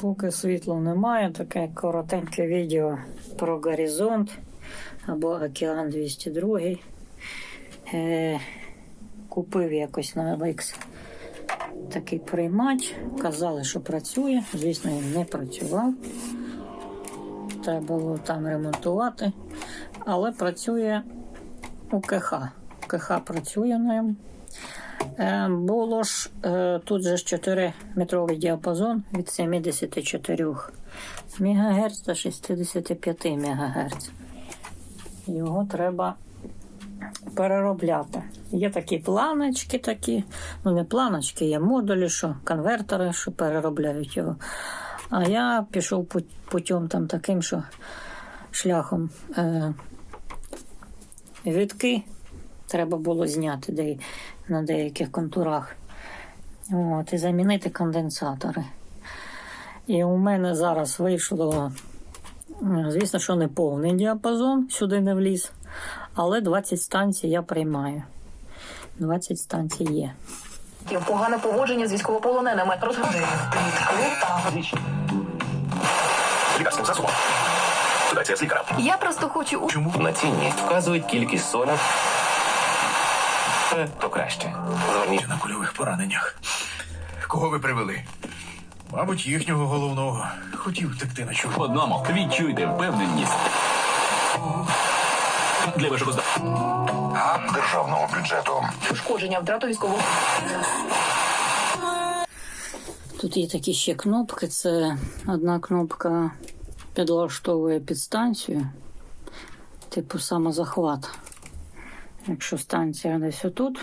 Поки світла немає, таке коротеньке відео про горизонт або Океан 202. Е, купив якось на OLX такий приймач. Казали, що працює. Звісно, він не працював. Треба було там ремонтувати. Але працює у КХ. КХ працює на ньому. Було ж е, тут же 4-метровий діапазон від 74 МГц до 65 МГц. Його треба переробляти. Є такі планочки, такі, ну не планочки, є модулі, що конвертери, що переробляють його. А я пішов путем там таким, що шляхом е, відки треба було зняти де, на деяких контурах. От, і замінити конденсатори. І у мене зараз вийшло, звісно, що не повний діапазон, сюди не вліз, але 20 станцій я приймаю. 20 станцій є. Погане поводження з військовополоненими розгруження плітку та Лікарським засобом. Ситуація з лікарем. я просто хочу у Чому? На цінність вказують кількість соля. Е, То краще. Зверніть на кульових пораненнях. Кого ви привели? Мабуть, їхнього головного. Хотів втекти на чому. в одному. Відчуйте впевненість. Для вашого зда... Державного бюджету ушкодження втрату військового Тут є такі ще кнопки. Це одна кнопка підлаштовує підстанцію, типу самозахват. Якщо станція десь отут,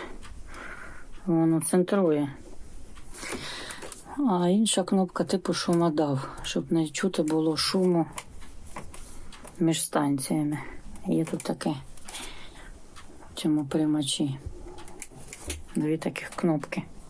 воно центрує. А інша кнопка типу шумодав, щоб не чути було шуму між станціями. Є тут таке в цьому приймачі. Дві таких кнопки.